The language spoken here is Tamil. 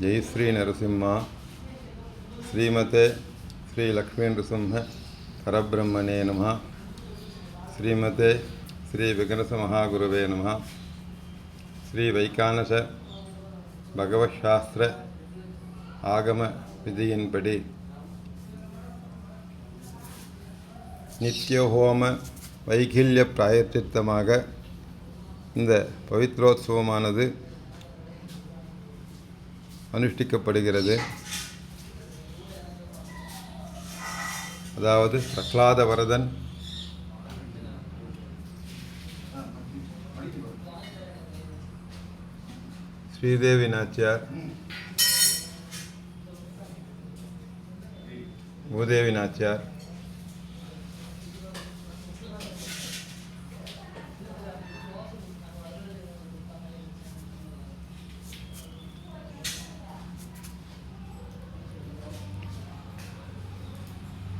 ஜெய் ஸ்ரீ நரசிம்மா. ஸ்ரீமதே ஸ்ரீ லக்ஷ்மீ நரசிம்ம பரபிரம்மனே நம. ஸ்ரீமதே ஸ்ரீ விகனச மகாகுருவே நம. ஸ்ரீ வைகானச பகவத்சாஸ்திர ஆகம விதியின்படி. நித்தியஹோம வைகில்ய பிராயச்சித்தமாக இந்த பவித்ரோத்சவமானது அனுஷ்டிக்கப்படுகிறது. அதாவது பிரகலாத வரதன் ஸ்ரீதேவி நாச்சியார் பூதேவி நாச்சியார்